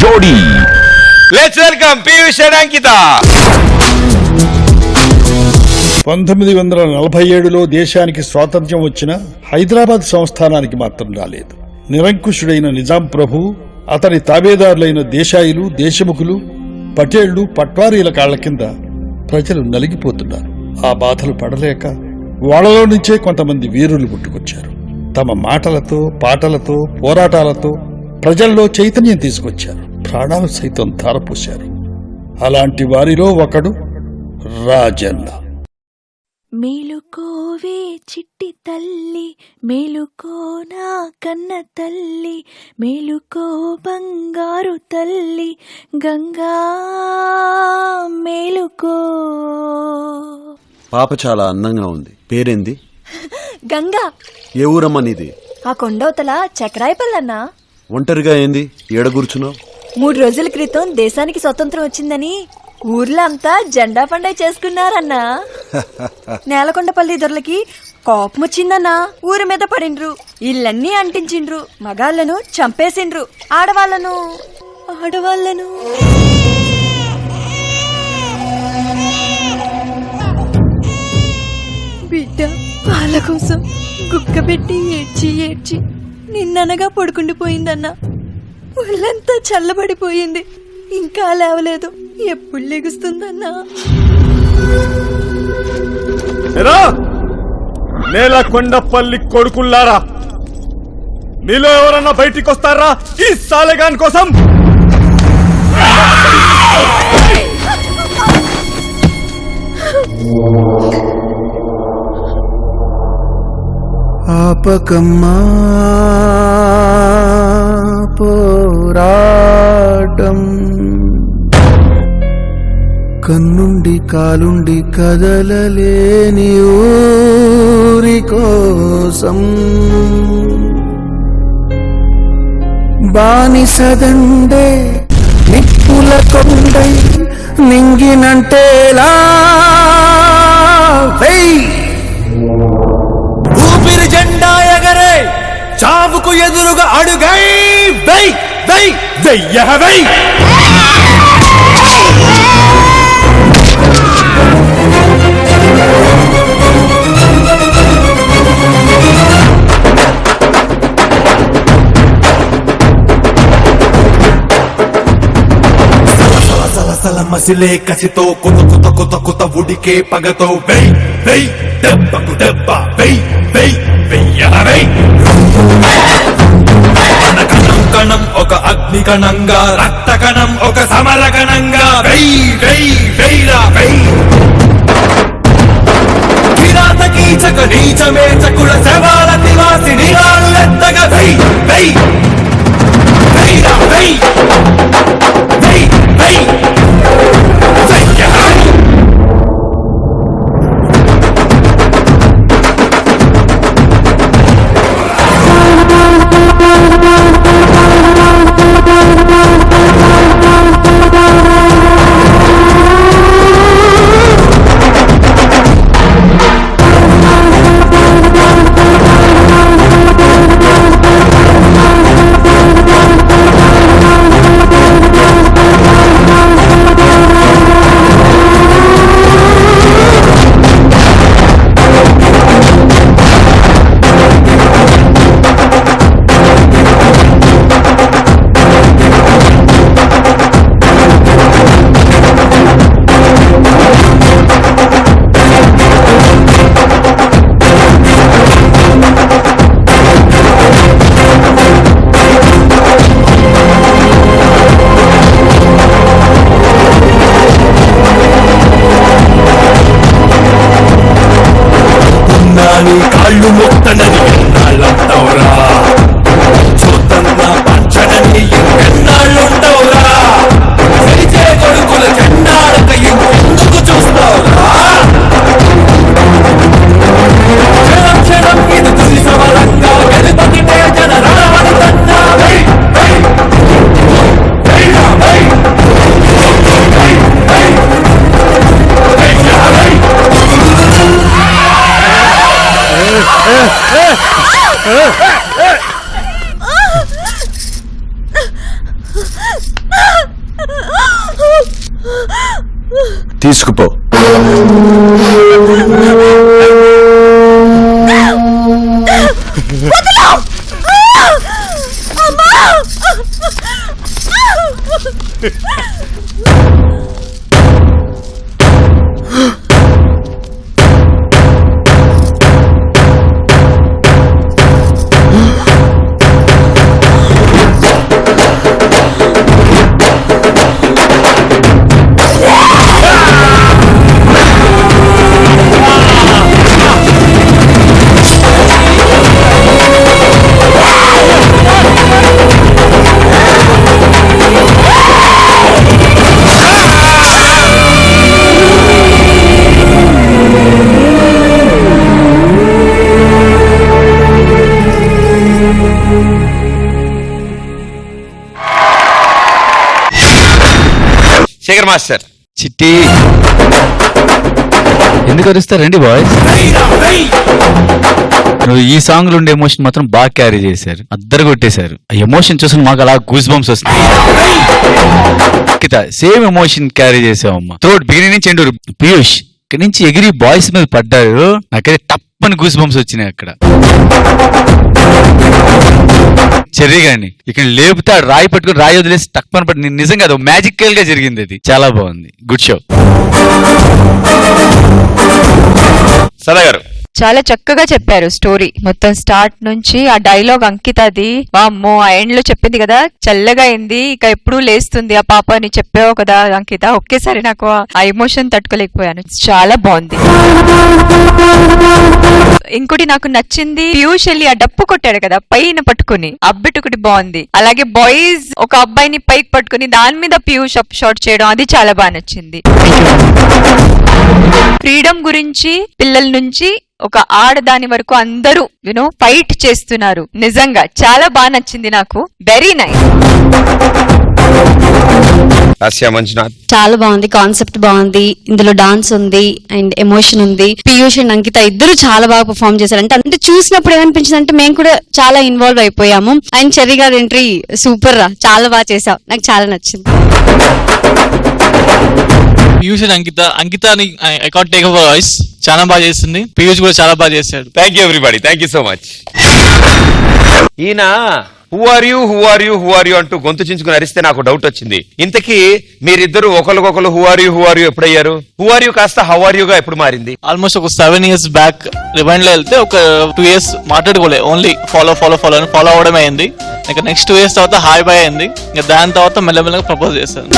జోడీ let's welcome Piyush and Ankita పంతొమ్మిది వందల నలభై ఏడులో దేశానికి స్వాతంత్ర్యం వచ్చిన హైదరాబాద్ సంస్థానానికి మాత్రం రాలేదు. నిరంకుశుడైన నిజాం ప్రభువు అతని తాబేదారులైన దేశాయిలు దేశముఖులు పటేళ్ళు పట్వారీల కాళ్ళ కింద ప్రజలు నలిగిపోతున్నారు. ఆ బాధలు పడలేక వాళ్ళలో నుంచే కొంతమంది వీరులు పుట్టుకొచ్చారు. తమ మాటలతో పాటలతో పోరాటాలతో ప్రజల్లో చైతన్యం తీసుకొచ్చారు. ప్రాణాలు సైతం ధారపోశారు. అలాంటి వారిలో ఒకడు రాజన్న. మేలుకోవే చిట్టి తల్లి మేలుకో నా కన్న తల్లి మేలుకో బంగారు తల్లి గంగా మేలుకో. పాప చాలా అందంగా ఉంది. పేరేంది? గంగా. ఏ ఊరమ్మ నీది? ఆ కొండవతల చక్రాయపల్లన్నా ఒంటరిగా ఏంది? ఏడ కూర్చున్నావు? మూడు రోజుల క్రితం దేశానికి స్వతంత్రం వచ్చిందని ఊర్లో అంతా జెండా పండగ చేసుకున్నారన్నా. నేలకొండపల్లి దొరలకి కోపం వచ్చిందన్నా ఊరి మీద పడిండ్రు. ఇళ్ళన్నీ అంటించిండ్రు. మగాళ్ళను చంపేసిండ్రు. ఆడవాళ్ళను. ఆడవాళ్ళను. బిడ్డ వాళ్ళ కోసం గుక్క పెట్టి ఏడ్చి ఏడ్చి నిన్ననగా పడుకుండిపోయిందన్నా. ఒళ్ళంతా చల్లబడిపోయింది. ఇంకా లేవలేదు. ఎప్పుడు లెగుస్తుందన్నా? ఎరా! నేలకొండపల్లి కొడుకుల్లారా! మీలో ఎవరన్నా బయటికి వస్తారా ఈ సాలెగాన్ కోసం? ఆపకమ్మా పోరాటం. కన్నుండి కాలుండి కదలలేని ఊరి కోసం. బానిసదండే నిప్పుల కొండై నింగినంటేలా. వెయ్! ఊపిరి జెండా ఎగరే చావుకు ఎదురుగా అడుగై వెయ్! వెయ్ వెయ్య వెయ్ సలసల మసిలే కసితో కొత్త కొత్త కొత్త కొత్త ఉడికే పగతో. వెయ్ వెయ్ దెబ్బకు దెబ్బ. వెయ్ వెయ్ వెయ్య వెయ్ కణం ఒక అగ్ని కణంగా రక్త కణం ఒక సమర కణంగా. వెయ్ వెయ్ వెయ్రా వెయ్. కిరాత కీచక నీచమే చకుల శవాల నివాసి నిరాళ్ళెత్తగా వెయ్ వెయ్. వెయ్రా వెయ్. వెయ్ వెయ్. వెయ్య తీసుకుపో. శేఖర్ మాస్టర్. చిట్టి. ఎందుకు అరుస్తారండి బాయ్స్ నువ్వు ఈ సాంగ్లో ఉండే ఎమోషన్ మాత్రం బాగా క్యారీ చేశారు. అద్దరు కొట్టేశారు. ఆ ఎమోషన్ చూసిన మాకు అలా గూస్ బంప్స్ వస్తాయి సేమ్ ఎమోషన్ క్యారీ చేసావమ్మా. త్రోట్ బిగినింగ్ నుంచి ఎండూరు పీయూష్ ఇక్కడ నుంచి ఎగిరి బాయ్స్ మీద పడ్డారు. నాకైతే తప్పని గూస్ బంప్స్ వచ్చినాయి అక్కడ. చెర్రీ గాని ఇక్కడ లేపితే రాయి పట్టుకుని రాయి వదిలేసి తక్కువ పడి నిజంగా అది మ్యాజికల్గా జరిగింది అది. చాలా బాగుంది. గుడ్ షో సదా గారు చాలా చక్కగా చెప్పారు స్టోరీ. మొత్తం స్టార్ట్ నుంచి ఆ డైలాగ్ అంకితది. వామ్మో ఆ ఎండ్లో చెప్పింది కదా చల్లగా అయింది ఇక ఎప్పుడు లేస్తుంది ఆ పాప అని చెప్పావు కదా అంకిత. ఒకేసారి నాకు ఆ ఎమోషన్ తట్టుకోలేకపోయాను. చాలా బాగుంది. ఇంకోటి నాకు నచ్చింది పీయూష్ వెళ్ళి ఆ డప్పు కొట్టాడు కదా పైన పట్టుకుని. అబ్బిట్ బాగుంది. అలాగే బాయ్స్ ఒక అబ్బాయిని పైకి పట్టుకుని దాని మీద పీయూష్ అప్ షాట్ చేయడం అది చాలా బాగా నచ్చింది. ఫ్రీడమ్ గురించి పిల్లల నుంచి ఒక ఆడదాని వరకు అందరూ యూనో ఫైట్ చేస్తున్నారు. నిజంగా చాలా బాగా నచ్చింది నాకు. వెరీ నైస్ చాలా బాగుంది కాన్సెప్ట్ బాగుంది ఇందులో డాన్స్ ఉంది అండ్ ఎమోషన్ ఉంది. పీయూష్ అండ్ అంకిత ఇద్దరు చాలా బాగా పర్ఫామ్ చేశారు అంటే అంటే చూసినప్పుడు ఏమనిపించింది అంటే మేము కూడా చాలా ఇన్వాల్వ్ అయిపోయాము. అండ్ చెర్రీ గారి ఎంట్రీ సూపర్ రా. చాలా బాగా చేసావు. నాకు చాలా నచ్చింది. పీయూష్ అండ్ అంకిత అంకితని ఐ కాంట్ టేక్ వాయిస్ చాలా బాగా చేస్తుంది. పీయూష్ కూడా చాలా బాగా చేశాడు thank you everybody thank you so much ఈయన who are you who are you who are you అంటూ గొంతు చించుకుని అరిస్తే నాకు డౌట్ వచ్చింది. ఇంతకీ మీరిద్దరు ఒకరికొకరు who are you who are you ఎప్పుడయ్యారు? Who are you కాస్త హౌ ఆర్గా ఎప్పుడు మారింది? ఆల్మోస్ట్ ఒక సెవెన్ ఇయర్స్ బ్యాక్ రివైండ్లో వెళ్తే ఒక టూ ఇయర్స్ మాట్లాడుకోలే. ఓన్లీ ఫాలో ఫాలో ఫాలో అని ఫాలో అవడమే అయింది. ఇంకా నెక్స్ట్ టూ ఇయర్స్ తర్వాత హాయ్ బాయ్ అయింది. ఇంకా దాని తర్వాత మెల్లమెల్లగా ప్రపోజ్ చేశాను.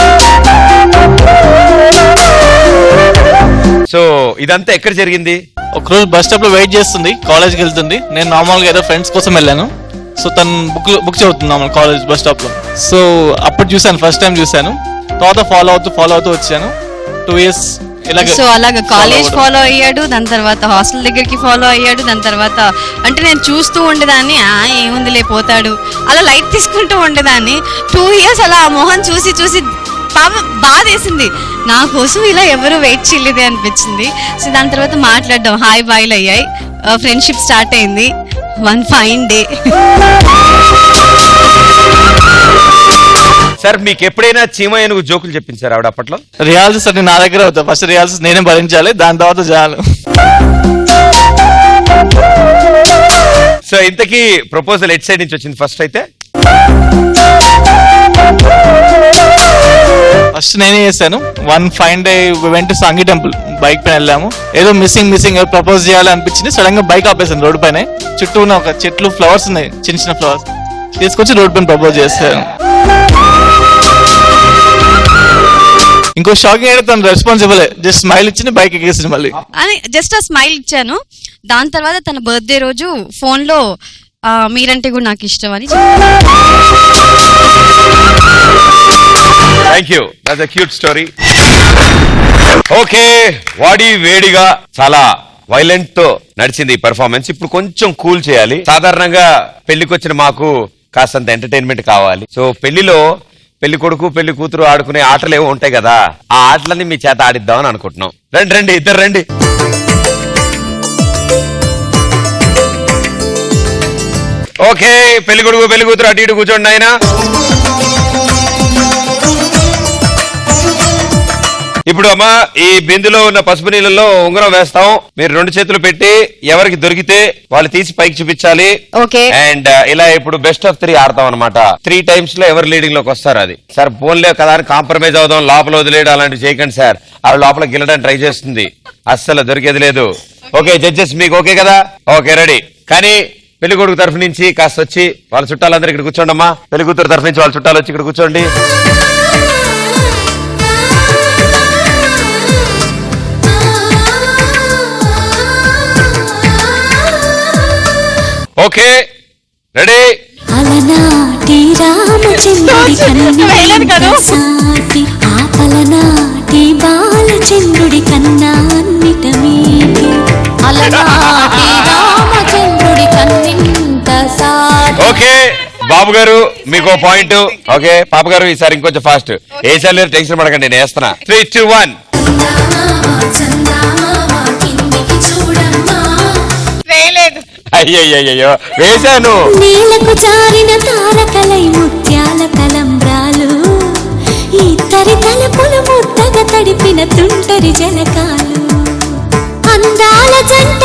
సో ఇదంతా ఎక్కడ జరిగింది? ఒక రోజు బస్ స్టాప్లో వెయిట్ చేస్తుంది కాలేజ్కి వెళ్తుంది. నేను నార్మల్గా ఏదో ఫ్రెండ్స్ కోసం వెళ్ళాను. సో తను బుక్ బుక్ చదువుతుంది నార్మల్ కాలేజ్ బస్ స్టాప్లో సో అప్పుడు చూశాను ఫస్ట్ టైం చూశాను. తర్వాత ఫాలో అవుతూ ఫాలో అవుతూ వచ్చాను. టూ ఇయర్స్ ఇలాగ సో అలాగా కాలేజ్. ఫాలో అయ్యాడు దాని తర్వాత హాస్టల్ దగ్గరికి ఫాలో అయ్యాడు దాని తర్వాత అంటే నేను చూస్తూ ఉండేదాన్ని ఆ ఏముందిలే పోతాడు. అలా లైట్ తీసుకుంటూ ఉండేదాన్ని. టూ ఇయర్స్ అలా ఆ మొహం చూసి చూసి బాగా బాధ వేసింది నా కోసం ఇలా ఎవరు వెయిట్ చేయలేదే అనిపించింది. సో దాని తర్వాత మాట్లాడడం హాయ్ బాయ్లు అయ్యాయి ఫ్రెండ్షిప్ స్టార్ట్ అయింది. వన్ ఫైన్ డే సార్ మీకు ఎప్పుడైనా చీమ ఏనుగు జోకులు చెప్పించారు ఆవిడ అప్పట్లో? రియాల్సిస్ అన్ని నా దగ్గర అవుతాయి. ఫస్ట్ రియాల్సిస్ నేనే భరించాలి దాని తర్వాత చాలు సో ఇంతకీ ప్రపోజల్ ఎట్ సైడ్ నుంచి వచ్చింది ఫస్ట్ అయితే? ఫస్ట్ నేనే చేశాను. వన్ ఫైన్ డే వెంట సంగీ టెంపుల్ బైక్ పైన వెళ్ళాము. ఏదో మిస్సింగ్ మిస్సింగ్ ప్రపోజ్ చేయాలి అనిపించింది. సడన్గా బైక్ ఆపేసాను రోడ్ పైన. చుట్టూ ఉన్న ఒక చెట్లు ఫ్లవర్స్ ఉన్నాయి. చిన్న చిన్న ఫ్లవర్స్ తీసుకొచ్చి రోడ్ పైన ప్రపోజ్ చేశాను. ఇంకో షాకింగ్ అయితే తను రెస్పాన్స్ ఇవ్వలే జస్ట్ స్మైల్ ఇచ్చి బైక్ ఎక్కేసింది మళ్ళీ. అని జస్ట్ ఆ స్మైల్ ఇచ్చాను. దాని తర్వాత తన బర్త్డే రోజు ఫోన్లో మీరంటే కూడా నాకు ఇష్టం అని చెప్పాను. Thank you that's cute story okay వాడి వేడిగా చాలా వైలెంట్తో నడిచింది ఈ పెర్ఫార్మెన్స్ ఇప్పుడు కొంచెం కూల్ చేయాలి. సాధారణంగా పెళ్ళికొచ్చిన మాకు కాస్తంత ఎంటర్టైన్మెంట్ కావాలి. సో పెళ్ళిలో పెళ్ళి కొడుకు పెళ్ళి కూతురు ఆడుకునే ఆటలు ఏవో ఉంటాయి కదా ఆ ఆటలన్నీ మీ చేత ఆడిద్దామని అనుకుంటున్నాం. రండి రండి ఇద్దరు రండి. ఓకే పెళ్ళి కొడుకు పెళ్ళి కూతురు అటు ఇటు కూర్చోండి ఆయన ఇప్పుడు అమ్మా ఈ బిందులో ఉన్న పసుపు నీళ్ళలో ఉంగరం వేస్తాం. మీరు రెండు చేతులు పెట్టి ఎవరికి దొరికితే వాళ్ళు తీసి పైకి చూపించాలి. ఓకే. అండ్ ఇలా ఇప్పుడు బెస్ట్ ఆఫ్ త్రీ ఆడతాం అనమాట త్రీ టైమ్స్లో ఎవరు లీడింగ్లోకి వస్తారు అది. సార్ ఫోన్లే కదా అని కాంప్రమైజ్ అవుదాం లోపల వదిలేయడం అలాంటివి చేయకండి సార్. ఆవిడ లోపల గిల్లడానికి ట్రై చేస్తుంది. అస్సలు దొరికేది లేదు. ఓకే జడ్జెస్ మీకు ఓకే కదా? ఓకే రెడీ కానీ పెళ్ళి కొడుకు తరఫు నుంచి కాస్త వచ్చి వాళ్ళ చుట్టాలందరూ ఇక్కడ కూర్చోండి అమ్మా పెళ్ళి కూతురు తరఫు నుంచి వాళ్ళ చుట్టాలు వచ్చి ఇక్కడ కూర్చోండి. Okay ready? అలనాటి రామచంద్రుడి వేయలేదు కదా? సాటి ఆ పలనాటి బాలచంద్రుడి కన్నా అన్నిట మీటి అలనాటి రామచంద్రుడి కన్నింత సాటి. ఓకే బాబు గారు మీకు పాయింట్. ఓకే పాప గారు ఈసారి ఇంకొంచెం ఫాస్ట్. వేసారు లేదు టెన్షన్ పడకండి నేను వేస్తున్నా. Three two one. అయ్యయ్యో వేశాను. నీలకు చారిన తారకలై ముత్యాల తలంబ్రాలు ఇద్దరి తలపులు ముద్దగా తడిపిన తుంటరి జలకాలు. అందాల జంట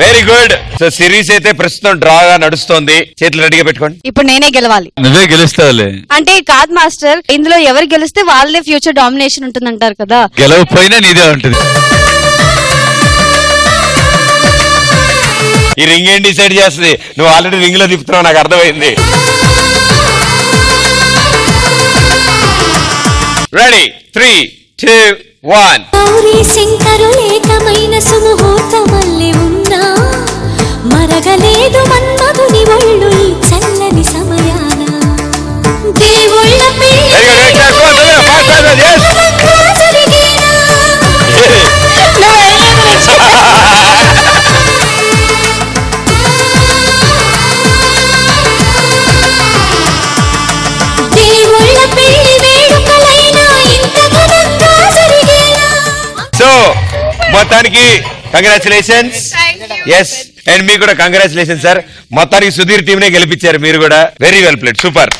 వెరీ గుడ్ సో సిరీస్ అయితే ప్రస్తుతం డ్రాగా నడుస్తోంది. చేతులు రెడీగా పెట్టుకోండి. ఇప్పుడు నేనే గెలవాలి. నువ్వే గెలుస్తావులే. అంటే కాదు మాస్టర్ ఇందులో ఎవరు గెలిస్తే వాళ్ళే ఫ్యూచర్ డామినేషన్ ఉంటుంది అంటారు కదా. గెలవకపోయినా నీదే ఉంటుంది. ఈ రింగ్ ఏం డిసైడ్ చేస్తుంది? నువ్వు ఆల్రెడీ రింగ్లో తిప్పుతున్నావు నాకు అర్థమైంది. Ready three two one Gauri Shankar ఏకమైన సుముహూర్తమల్లి ఉన్నా మరగలేదు మన్మధుని ఒళ్ళు ఈ చల్లని సమయాన. దేవుళ్ళ పెళ్ళి మొత్తానికి కంగ్రాచులేషన్స్ ఎస్ అండ్ మీకు కూడా కంగ్రాచులేషన్ సార్ మొత్తానికి సుధీర్ టీమ్ నే గెలిపించారు మీరు కూడా. Very well played super